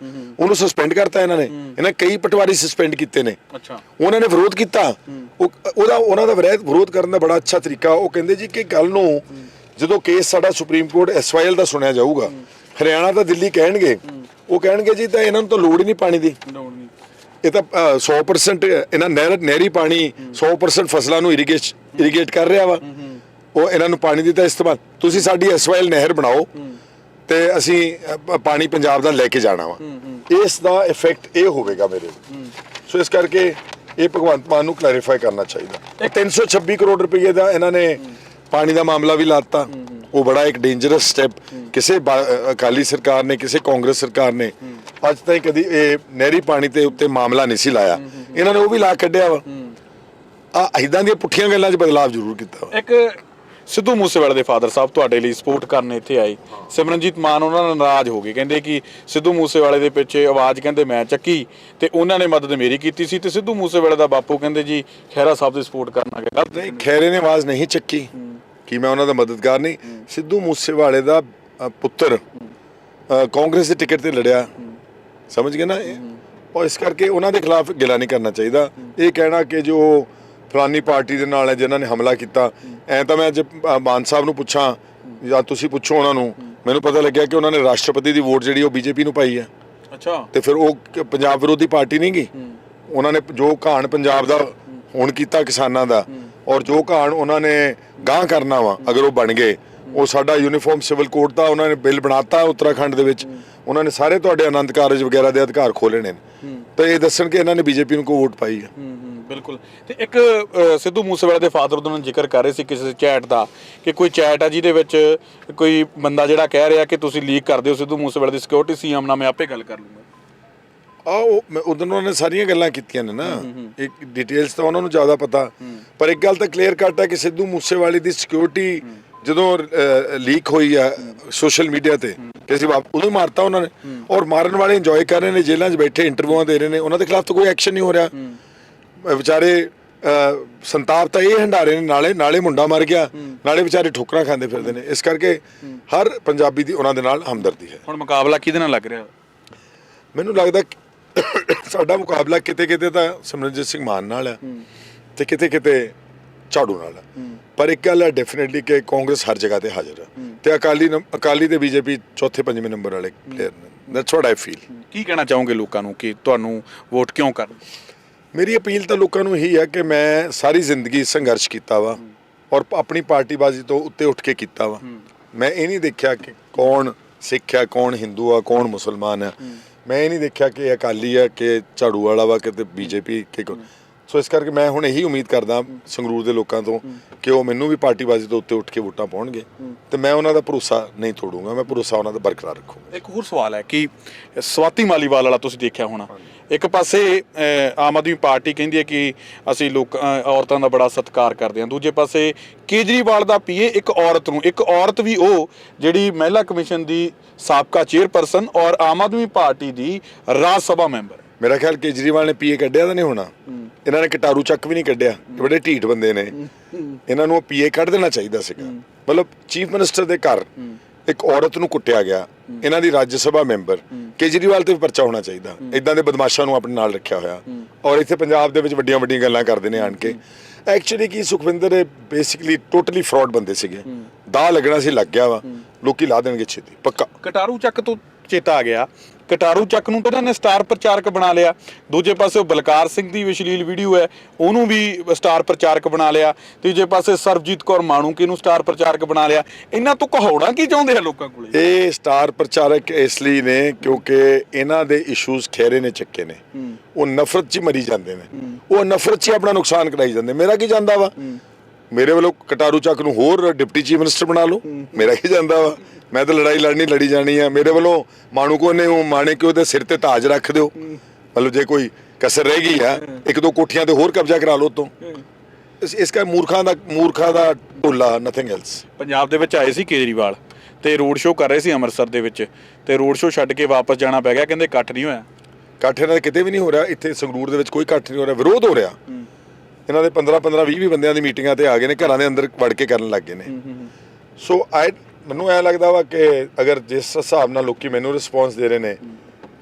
ਉਹਨੂੰ ਸਸਪੈਂਡ ਕਰਤਾ ਇਹਨਾਂ ਨੇ। ਇਹਨਾਂ ਕਈ ਪਟਵਾਰੀ ਸਸਪੈਂਡ ਕੀਤੇ ਨੇ। ਅੱਛਾ। ਉਹਨਾਂ ਨੇ ਵਿਰੋਧ ਕੀਤਾ। ਉਹ ਉਹਦਾ ਉਹਨਾਂ ਦਾ ਵਿਰੋਧ ਕਰਨ ਦਾ ਬੜਾ ਅੱਛਾ ਤਰੀਕਾ। ਉਹ ਕਹਿੰਦੇ ਜੀ ਕਿ ਕੱਲ ਨੂੰ ਜਦੋਂ ਕੇਸ ਸਾਡਾ ਸੁਪਰੀਮ ਕੋਰਟ ਐਸਵਾਈਐਲ ਦਾ ਸੁਣਿਆ ਜਾਊਗਾ ਹਰਿਆਣਾ ਤਾਂ ਦਿੱਲੀ ਕਹਿਣਗੇ। ਉਹ ਕਹਿਣਗੇ ਜੀ ਤਾਂ ਇਹਨਾਂ ਨੂੰ ਤਾਂ ਲੋੜ ਹੀ ਨਹੀਂ ਪਾਣੀ ਦੀ। ਲੋੜ ਨਹੀਂ। ਇਹ ਤਾਂ ਅ, 100% ਇਹਨਾਂ ਨਹਿਰ ਨਹਿਰੀ ਪਾਣੀ 100% ਫਸਲਾਂ ਨੂੰ ਇਰੀਗੇਟ ਇਰੀਗੇਟ ਕਰ ਰਿਹਾ ਵਾ। ਉਹ ਇਹਨਾਂ ਨੂੰ ਪਾਣੀ ਦੀ ਤਾਂ ਇਸਤੇਮਾਲ ਤੁਸੀਂ ਸਾਡੀ ਐਸਵਾਈਐਲ ਨਹਿਰ ਬਣਾਓ ਤੇ ਅਸੀਂ ਅ, ਪਾਣੀ ਪੰਜਾਬ ਦਾ ਲੈ ਕੇ ਜਾਣਾ ਵਾ। ਇਸ ਦਾ ਇਫੈਕਟ ਇਹ ਹੋਵੇਗਾ ਮੇਰੇ ਸੋ ਇਸ ਕਰਕੇ ਇਹ ਭਗਵੰਤ ਮਾਨ ਨੂੰ ਕਲੈਰੀਫਾਈ ਕਰਨਾ ਚਾਹੀਦਾ। ਇਹ 326 ਕਰੋੜ ਰੁਪਏ ਦਾ ਇਹਨਾਂ ਨੇ ਪਾਣੀ ਦਾ ਮਾਮਲਾ ਵੀ ਲਾਤਾ। ਉਹ ਬੜਾ ਇੱਕ ਡੇਂਜਰਸ ਸਟੈਪ ਕਿਸੇ ਬਾ- ਅ, ਅਕਾਲੀ ਸਰਕਾਰ ਨੇ ਕਿਸੇ ਕਾਂਗਰਸ ਸਰਕਾਰ ਨੇ ਅੱਜ ਤਾਈਂ ਕਦੀ ਇਹ ਨਹਿਰੀ ਪਾਣੀ ਤੇ ਉੱਤੇ ਮਾਮਲਾ ਨਹੀਂ ਸੀ ਲਾਇਆ। ਇਹਨਾਂ ਨੇ ਉਹ ਵੀ ਲਾ ਕੱਢਿਆ ਵਾ। ਆ ਇਦਾਂ ਦੀਆਂ ਪੁੱਠੀਆਂ ਗੱਲਾਂ 'ਚ ਬਦਲਾਅ ਜ਼ਰੂਰ ਕੀਤਾ ਵਾ। ਇੱਕ ਸਿੱਧੂ ਮੂਸੇਵਾਲੇ ਦੇ ਫਾਦਰ ਸਾਹਿਬ ਤੁਹਾਡੇ ਲਈ ਸਪੋਰਟ ਕਰਨ ਇੱਥੇ ਆਏ। ਸਿਮਰਨਜੀਤ ਮਾਨ ਉਹਨਾਂ ਨਾਲ ਨਾਰਾਜ਼ ਹੋ ਗਏ। ਕਹਿੰਦੇ ਕਿ ਸਿੱਧੂ ਮੂਸੇਵਾਲੇ ਦੇ ਪਿੱਛੇ ਆਵਾਜ਼ ਕਹਿੰਦੇ ਮੈਂ ਚੱਕੀ ਤੇ ਉਹਨਾਂ ਨੇ ਮਦਦ ਮੇਰੀ ਕੀਤੀ ਸੀ ਤੇ ਸਿੱਧੂ ਮੂਸੇਵਾਲੇ ਦਾ ਬਾਪੂ ਕਹਿੰਦੇ ਜੀ ਖਹਿਰਾ ਸਾਹਿਬ ਦੀ ਸਪੋਰਟ ਕਰਨਾ ਕਿ ਗਲਤ ਨਹੀਂ ਖੈਰੇ ਨੇ ਆਵਾਜ਼ ਨਹੀਂ ਚੱਕੀ। ਕਿ ਮੈਂ ਉਹਨਾਂ ਦਾ ਮਦਦਗਾਰ ਨਹੀਂ। ਸਿੱਧੂ ਮੂਸੇਵਾਲੇ ਦਾ ਪੁੱਤਰ ਕਾਂਗਰਸ ਦੇ ਟਿਕਟ ਤੇ ਲੜਿਆ। ਸਮਝ ਗਏ ਨਾ ਇਹ? ਔਰ ਇਸ ਕਰਕੇ ਉਹਨਾਂ ਦੇ ਖਿਲਾਫ ਗਿਲਾ ਨਹੀਂ ਕਰਨਾ ਚਾਹੀਦਾ। ਇਹ ਕਹਿਣਾ ਕਿ ਜੋ ਫਲਾਨੀ ਪਾਰਟੀ ਦੇ ਨਾਲ ਹੈ ਜਿਨ੍ਹਾਂ ਨੇ ਹਮਲਾ ਕੀਤਾ। ਐ ਤਾਂ ਮੈਂ ਅੱਜ ਮਾਨ ਸਾਹਿਬ ਨੂੰ ਪੁੱਛਾਂ ਜਾਂ ਤੁਸੀਂ ਪੁੱਛੋ ਉਹਨਾਂ ਨੂੰ ਮੈਨੂੰ ਪਤਾ ਲੱਗਿਆ ਕਿ ਉਹਨਾਂ ਨੇ ਰਾਸ਼ਟਰਪਤੀ ਦੀ ਵੋਟ ਜਿਹੜੀ ਉਹ ਬੀਜੇਪੀ ਨੂੰ ਪਾਈ ਹੈ। ਅੱਛਾ। ਤੇ ਫਿਰ ਉਹ ਪੰਜਾਬ ਵਿਰੋਧੀ ਪਾਰਟੀ ਨਹੀਂ ਗਈ? ਉਹਨਾਂ ਨੇ ਜੋ ਘਾਣ ਪੰਜਾਬ ਦਾ ਹੁਣ ਕੀਤਾ ਕਿਸਾਨਾਂ ਦਾ ਔਰ ਜੋ ਘਾਣ ਉਹਨਾਂ ਨੇ ਗਾਂ ਕਰਨਾ ਵਾ ਅਗਰ ਉਹ ਬਣ ਗਏ ਉਹ ਸਾਡਾ ਯੂਨੀਫਾਰਮ ਸਿਵਲ ਕੋਡ ਦਾ ਉਹਨਾਂ ਨੇ ਬਿੱਲ ਬਣਾਤਾ ਉੱਤਰਾਖੰਡ ਦੇ ਵਿੱਚ। ਉਹਨਾਂ ਨੇ ਸਾਰੇ ਤੁਹਾਡੇ ਆਨੰਦ ਕਾਰਜ ਵਗੈਰਾ ਦੇ ਅਧਿਕਾਰ ਖੋਲੇ ਨੇ। ਤੇ ਇਹ ਦੱਸਣ ਕਿ ਇਹਨਾਂ ਨੇ ਬੀਜੇਪੀ ਨੂੰ ਕੋ ਵੋਟ ਪਾਈ ਹੂੰ। ਬਿਲਕੁਲ। ਤੇ ਇੱਕ ਅ, ਸਿੱਧੂ ਮੂਸੇਵਾਲੇ ਦੇ ਫਾਦਰ ਉਹਨਾਂ ਨੇ ਜ਼ਿਕਰ ਕਰ ਰਹੇ ਸੀ ਕਿਸੇ ਚੈਟ ਦਾ ਕਿ ਕੋਈ ਚੈਟ ਆ ਜਿਹਦੇ ਵਿੱਚ ਕੋਈ ਬੰਦਾ ਜਿਹੜਾ ਕਹਿ ਰਿਹਾ ਕਿ ਤੁਸੀਂ ਲੀਕ ਕਰਦੇ ਹੋ ਸਿੱਧੂ ਮੂਸੇਵਾਲੇ ਦੀ ਸਿਕਿਉਰਿਟੀ ਸੀਐਮ ਨਾਲ ਮੈਂ ਆਪੇ ਗੱਲ ਕਰ ਲੂੰਗਾ। ਆ ਉਹ ਮੈਂ ਉਦੋਂ ਉਹਨਾਂ ਨੇ ਸਾਰੀਆਂ ਗੱਲਾਂ ਕੀਤੀਆਂ ਨੇ ਨਾ। ਇੱਕ ਡਿਟੇਲਸ ਤਾਂ ਉਹਨਾਂ ਨੂੰ ਜ਼ਿਆਦਾ ਪਤਾ। ਪਰ ਇੱਕ ਗੱਲ ਤਾਂ ਕਲੀਅਰ ਕੱਟ ਹੈ ਕਿ ਸਿੱਧੂ ਮੂਸੇਵਾਲੇ ਦੀ ਸਿਕਿਉਰਿਟੀ ਜਦੋਂ ਲੀਕ ਹੋਈ ਆ ਸੋਸ਼ਲ ਮੀਡੀਆ ਤੇ ਕਿਸੇ ਬਾਪ ਉਦੋਂ ਹੀ ਮਾਰਤਾ ਉਹਨਾਂ ਨੇ। ਔਰ ਮਾਰਨ ਵਾਲੇ ਇੰਜੋਏ ਕਰ ਰਹੇ ਨੇ ਜੇਲ੍ਹਾਂ 'ਚ ਬੈਠੇ ਇੰਟਰਵਿਊਆਂ ਦੇ ਰਹੇ ਨੇ ਉਹਨਾਂ ਦੇ ਖਿਲਾਫ ਤਾਂ ਕੋਈ ਐਕਸ਼ਨ ਨਹੀਂ ਹੋ ਰਿਹਾ। ਵਿਚਾਰੇ ਸੰਤਾਪ ਤਾਂ ਇਹ ਹੰਡਾਰੇ ਨੇ ਨਾਲੇ ਨਾਲੇ ਮੁੰਡਾ ਮਰ ਗਿਆ। ਨਾਲੇ ਵਿਚਾਰੇ ਠੋਕਰਾਂ ਖਾਂਦੇ ਫਿਰਦੇ ਨੇ। ਇਸ ਕਰਕੇ ਹਰ ਪੰਜਾਬੀ ਦੀ ਉਹਨਾਂ ਦੇ ਨਾਲ ਹਮਦਰਦੀ ਹੈ। ਹੁਣ ਮੁਕਾਬਲਾ ਕਿਹਦੇ ਨਾਲ ਲੱਗ ਰਿਹਾ? ਮੈਨੂੰ ਲੱਗਦਾ ਸਾਡਾ ਮੁਕਾਬਲਾ ਕਿਤੇ ਕਿਤੇ ਤਾਂ ਸਿਮਰਨਜੀਤ ਸਿੰਘ ਮਾਨ ਨਾਲ ਆ ਤੇ ਕਿਤੇ ਕਿਤੇ ਝਾੜੂ ਨਾਲ ਪਰ ਇੱਕ ਗੱਲ ਹੈ ਡੈਫੀਨਿਟਲੀ ਕਿ ਕਾਂਗਰਸ ਹਰ ਜਗ੍ਹਾ ਤੇ ਹਾਜ਼ਰ ਹੈ। ਤੇ ਅਕਾਲੀ ਅਕਾਲੀ ਤੇ ਬੀਜੇਪੀ ਚੌਥੇ ਪੰਜਵੇਂ ਨੰਬਰ ਵਾਲੇ ਪਲੇਅਰ ਨੇ। ਦੈਟਸ ਵਾਟ ਆਈ ਫੀਲ ਕੀ ਕਹਿਣਾ ਚਾਹੋਗੇ ਲੋਕਾਂ ਨੂੰ ਕਿ ਤੁਹਾਨੂੰ ਵੋਟ ਕਿਉਂ ਕਰਨ? ਮੇਰੀ ਅਪੀਲ ਤਾਂ ਲੋਕਾਂ ਨੂੰ ਇਹੀ ਹੈ ਕਿ ਮੈਂ ਸਾਰੀ ਜ਼ਿੰਦਗੀ ਸੰਘਰਸ਼ ਕੀਤਾ ਵਾ ਔਰ ਆਪਣੀ ਪਾਰਟੀਬਾਜ਼ੀ ਤੋਂ ਉੱਤੇ ਉੱਠ ਕੇ ਕੀਤਾ ਵਾ। ਮੈਂ ਇਹ ਨਹੀਂ ਦੇਖਿਆ ਕਿ ਕੌਣ ਸਿੱਖ ਹੈ, ਕੌਣ ਹਿੰਦੂ ਆ, ਕੌਣ ਮੁਸਲਮਾਨ ਹੈ। ਮੈਂ ਇਹ ਨਹੀਂ ਦੇਖਿਆ ਕਿ ਅਕਾਲੀ ਆ ਕਿ ਝਾੜੂ ਵਾਲਾ ਵਾ, ਕਿ ਤੇ ਬੀਜੇਪੀ, ਕਿ ਕੌਣ- ਸੋ ਇਸ ਕਰਕੇ ਮੈਂ ਹੁਣ ਇਹੀ ਉਮੀਦ ਕਰਦਾ ਸੰਗਰੂਰ ਦੇ ਲੋਕਾਂ ਤੋਂ ਕਿ ਉਹ ਮੈਨੂੰ ਵੀ ਪਾਰਟੀਬਾਜ਼ੀ ਤੋਂ ਉੱਤੇ ਉੱਠ ਕੇ ਵੋਟਾਂ ਪਾਉਣਗੇ ਤੇ ਮੈਂ ਉਹਨਾਂ ਦਾ ਭਰੋਸਾ ਨਹੀਂ ਤੋੜੂੰਗਾ ਮੈਂ ਭਰੋਸਾ ਉਹਨਾਂ ਦਾ ਬਰਕਰਾਰ ਰੱਖੂੰਗਾ। ਇੱਕ ਹੋਰ ਸਵਾਲ ਹੈ ਕਿ ਸਵਾਤੀ ਮਾਲੀਵਾਲ ਵਾਲਾ ਤੁਸੀਂ ਦੇਖਿਆ ਹੋਣਾ। ਇੱਕ ਪਾਸੇ ਆਮ ਆਦਮੀ ਪਾਰਟੀ ਕਹਿੰਦੀ ਹੈ ਕਿ ਅਸੀਂ ਲੋਕ ਔਰਤਾਂ ਦਾ ਬੜਾ ਸਤਿਕਾਰ ਕਰਦੇ ਹਾਂ। ਦੂਜੇ ਪਾਸੇ ਕੇਜਰੀਵਾਲ ਦਾ ਪੀਏ ਇੱਕ ਔਰਤ ਨੂੰ। ਇੱਕ ਔਰਤ ਵੀ ਉਹ ਜਿਹੜੀ ਮਹਿਲਾ ਕਮਿਸ਼ਨ ਦੀ ਸਾਬਕਾ ਚੇਅਰਪਰਸਨ ਔਰ ਆਮ ਆਦਮੀ ਪਾਰਟੀ ਦੀ ਰਾਜ ਸਭਾ ਮੈਂਬਰ ਮੇਰਾ ਖਿਆਲ ਕੇਜਰੀਵਾਲ ਨੇ ਪੀਏ ਕੱਢਿਆ ਤਾਂ ਨਹੀਂ ਹੋਣਾ। ਇਹਨਾਂ ਨੇ ਕਟਾਰੂ ਚੱਕ ਵੀ ਨਹੀਂ ਕੱਢਿਆ। ਬੜੇ ਢੀਠ ਬੰਦੇ ਨੇ। ਇਹਨਾਂ ਨੂੰ ਪੀਏ ਕੱਢ ਦੇਣਾ ਚਾਹੀਦਾ ਸੀਗਾ। ਮਤਲਬ ਚੀਫ ਮਿਨਿਸਟਰ ਦੇ ਘਰ ਇੱਕ ਔਰਤ ਨੂੰ ਕੁੱਟਿਆ ਗਿਆ। ਇਹਨਾਂ ਦੀ ਰਾਜ ਸਭਾ ਮੈਂਬਰ। ਕੇਜਰੀਵਾਲ ਤੇ ਪਰਚਾ ਹੋਣਾ ਚਾਹੀਦਾ। ਇਦਾਂ ਦੇ ਬਦਮਾਸ਼ਾਂ ਨੂੰ ਆਪਣੇ ਨਾਲ ਰੱਖਿਆ ਹੋਇਆ। ਔਰ ਇੱਥੇ ਪੰਜਾਬ ਦੇ ਵਿੱਚ ਵੱਡੀਆਂ ਵੱਡੀਆਂ ਗੱਲਾਂ ਕਰਦੇ ਨੇ ਆਣ ਕੇ। ਐਕਚੁਅਲੀ ਕੀ ਸੁਖਵਿੰਦਰ ਬੇਸਿਕਲੀ ਟੋਟਲੀ ਫਰਾਡ ਬੰਦੇ ਸੀਗੇ। ਦਾ ਲੱਗਣਾ ਸੀ, ਲੱਗ ਗਿਆ ਵਾ। ਲੋਕੀ ਲਾ ਦੇਣਗੇ ਛੇਤੀ। ਪੱਕਾ। ਕਟਾਰੂ ਚੱਕ ਤੋਂ ਚੇਤਾ ਆ ਗਿਆ। ਕਟਾਰੂ ਚੱਕ ਨੂੰ ਤਾਂ ਇਹਨਾਂ ਨੇ ਸਟਾਰ ਪ੍ਰਚਾਰਕ ਬਣਾ ਲਿਆ। ਦੂਜੇ ਪਾਸੇ ਉਹ ਬਲਕਾਰ ਸਿੰਘ ਦੀ ਵਿਸ਼ਲੀਲ ਵੀਡੀਓ ਹੈ ਉਹਨੂੰ ਵੀ ਸਟਾਰ ਪ੍ਰਚਾਰਕ ਬਣਾ ਲਿਆ। ਤੀਜੇ ਪਾਸੇ ਸਰਬਜੀਤ ਕੌਰ ਮਾਣੂਕੇ ਨੂੰ ਸਟਾਰ ਪ੍ਰਚਾਰਕ ਬਣਾ ਲਿਆ। ਇਹਨਾਂ ਤੋਂ ਕਹਾਉਣਾ ਕੀ ਚਾਹੁੰਦੇ ਆ ਲੋਕਾਂ ਕੋਲੇ? ਇਹ ਸਟਾਰ ਪ੍ਰਚਾਰਕ ਇਸ ਲਈ ਨੇ ਕਿਉਂਕਿ ਇਹਨਾਂ ਦੇ ਇਸ਼ੂਜ਼ ਖੇਰੇ ਨੇ ਚੱਕੇ ਨੇ। ਉਹ ਨਫ਼ਰਤ 'ਚ ਮਰੀ ਜਾਂਦੇ ਨੇ। ਉਹ ਨਫ਼ਰਤ 'ਚ ਆਪਣਾ ਨੁਕਸਾਨ ਕਰਾਈ ਜਾਂਦੇ ਮੇਰਾ ਕੀ ਜਾਂਦਾ ਵਾ? ਮੇਰੇ ਵੱਲੋਂ ਕਟਾਰੂ ਚੱਕ ਨੂੰ ਹੋਰ ਡਿਪਟੀ ਚੀਫ ਮਿਨਿਸਟਰ ਬਣਾ ਲਓ। ਮੇਰਾ ਕੀ ਜਾਂਦਾ ਵਾ? ਮੈਂ ਤਾਂ ਲੜਾਈ ਲੜਨੀ ਲੜੀ ਜਾਣੀ ਆ। ਮੇਰੇ ਵੱਲੋਂ ਮਾਣੂ ਕੋ ਨੇ ਉਹ ਮਾਣੇ ਕਿਉਂ ਦੇ ਸਿਰ ਤੇ ਤਾਜ ਰੱਖ ਦਿਓ। ਮਤਲਬ ਜੇ ਕੋਈ ਕਸਰ ਰਹਿ ਗਈ ਆ ਇੱਕ ਦੋ ਕੋਠੀਆਂ ਤੇ ਹੋਰ ਕਬਜ਼ਾ ਕਰਾ ਲਓ ਤੋਂ ਇਸ ਇਸ ਕਾ ਮੂਰਖਾਂ ਦਾ ਮੂਰਖਾਂ ਦਾ ਢੋਲਾ ਨਥਿੰਗ ਐਲਸ ਪੰਜਾਬ ਦੇ ਵਿੱਚ ਆਏ ਸੀ ਕੇਜਰੀਵਾਲ ਤੇ ਰੋਡ ਸ਼ੋਅ ਕਰ ਰਹੇ ਸੀ ਅੰਮ੍ਰਿਤਸਰ ਦੇ ਵਿੱਚ ਤੇ ਰੋਡ ਸ਼ੋਅ ਛੱਡ ਕੇ ਵਾਪਸ ਜਾਣਾ ਪੈ ਗਿਆ ਕਹਿੰਦੇ ਇਕੱਠ ਨਹੀਂ ਹੋਇਆ। ਇਕੱਠ ਇਹਨਾਂ ਦਾ ਕਿਤੇ ਵੀ ਨਹੀਂ ਹੋ ਰਿਹਾ ਇੱਥੇ ਸੰਗਰੂਰ ਦੇ ਵਿੱਚ ਕੋਈ ਇਕੱਠ ਨਹੀਂ ਹੋ ਰਿਹਾ ਵਿਰੋਧ ਹੋ ਰਿਹਾ। ਇਹਨਾਂ ਦੇ 15 15 20 20 ਬੰਦਿਆਂ ਦੀ ਮੀਟਿੰਗਾਂ ਤੇ ਆ ਗਏ ਨੇ ਘਰਾਂ ਦੇ ਅੰਦਰ ਵੜ ਕੇ ਕਰਨ ਲੱਗ ਗਏ ਨੇ। ਸੋ ਆਈ ਮੈਨੂੰ ਐ ਲੱਗਦਾ ਵਾ ਕਿ ਅਗਰ ਜਿਸ ਹਿਸਾਬ ਨਾਲ ਲੋਕੀ ਮੈਨੂੰ ਰਿਸਪੌਂਸ ਦੇ ਰਹੇ ਨੇ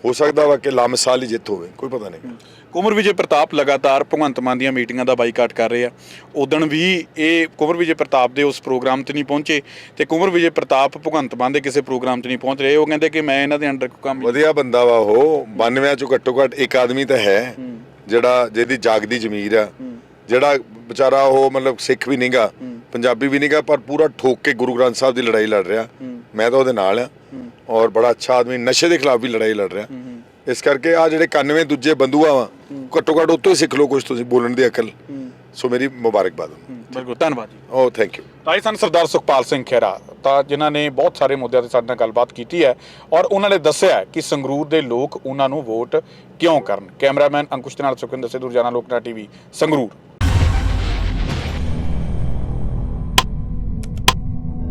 ਹੋ ਸਕਦਾ ਵਾ ਕਿ ਲਾਮਸਾਲ ਹੀ ਜਿੱਤ ਹੋਵੇ ਕੋਈ ਪਤਾ ਨਹੀਂ। ਕੁਮਰ ਵਿਜੇ ਪ੍ਰਤਾਪ ਲਗਾਤਾਰ ਭਗਵੰਤ ਮਾਨ ਦੀਆਂ ਮੀਟਿੰਗਾਂ ਦਾ ਬਾਈਕਾਟ ਕਰ ਰਹੇ ਆ। ਉਦਣ ਵੀ ਇਹ ਕੁਮਰ ਵਿਜੇ ਪ੍ਰਤਾਪ ਦੇ ਉਸ ਪ੍ਰੋਗਰਾਮ ਤੇ ਨਹੀਂ ਪਹੁੰਚੇ ਤੇ ਕੁਮਰ ਵਿਜੇ ਪ੍ਰਤਾਪ ਭਗਵੰਤ ਮਾਨ ਦੇ ਕਿਸੇ ਪ੍ਰੋਗਰਾਮ ਤੇ ਨਹੀਂ ਪਹੁੰਚ ਰਹੇ। ਉਹ ਕਹਿੰਦੇ ਕਿ ਮੈਂ ਇਹਨਾਂ ਦੇ ਅੰਡਰ ਕੰਮ ਵਧੀਆ ਬੰਦਾ ਵਾ ਉਹ 92 ਚੋਂ ਘੱਟੋ ਘੱਟ ਇੱਕ ਆਦਮੀ ਤਾਂ ਹੈ ਜਿਹੜਾ ਜਿਹਦੀ ਜਾਗਦੀ ਜ਼ਮੀਰ ਆ ਜਿਹੜਾ ਵਿਚਾਰਾ ਉਹ ਮਤਲਬ ਸਿੱਖ ਵੀ ਨਹੀਂਗਾ ਪੰਜਾਬੀ ਵੀ ਨਹੀਂਗਾ ਪਰ ਪੂਰਾ ਠੋਕ ਕੇ ਗੁਰੂ ਗ੍ਰੰਥ ਸਾਹਿਬ ਦੀ ਲੜਾਈ ਲੜ ਰਿਹਾ। ਮੈਂ ਤਾਂ ਉਹਦੇ ਨਾਲ ਆ। ਔਰ ਬੜਾ ਅੱਛਾ ਆਦਮੀ ਨਸ਼ੇ ਦੇ ਖਿਲਾਫ ਵੀ ਲੜਾਈ ਲੜ ਰਿਹਾ। ਇਸ ਕਰਕੇ ਆ ਜਿਹੜੇ 91 ਦੂਜੇ ਬੰਦੂਆ ਵਾ ਘੱਟੋ ਘੱਟ ਉੱਤੋਂ ਹੀ ਸਿੱਖ ਲਓ ਕੁਝ ਤੁਸੀਂ ਬੋਲਣ ਦੀ ਅਕਲ। ਸੋ ਮੇਰੀ ਮੁਬਾਰਕਬਾਦ। ਬਿਲਕੁਲ ਧੰਨਵਾਦ ਜੀ। ਓ ਥੈਂਕ ਯੂ ਤਾਈ ਸਨ ਸਰਦਾਰ ਸੁਖਪਾਲ ਸਿੰਘ ਖਹਿਰਾ ਤਾਂ ਜਿਨ੍ਹਾਂ ਨੇ ਬਹੁਤ ਸਾਰੇ ਮੁੱਦਿਆਂ ਤੇ ਸਾਡੇ ਨਾਲ ਗੱਲਬਾਤ ਕੀਤੀ ਹੈ ਔਰ ਉਹਨਾਂ ਨੇ ਦੱਸਿਆ ਕਿ ਸੰਗਰੂਰ ਦੇ ਲੋਕ ਉਹਨਾਂ ਨੂੰ ਵੋਟ ਕਿਉਂ ਕਰਨ। ਕੈਮਰਾਮੈਨ ਅੰਕੁਸ਼ ਦੇ ਨਾਲ ਸੁਖਿੰਦਰ ਸਿੱਧੂ ਰੋਜ਼ਾਨਾ ਲੋਕਨਾ ਟੀਵੀ ਸੰਗਰੂਰ।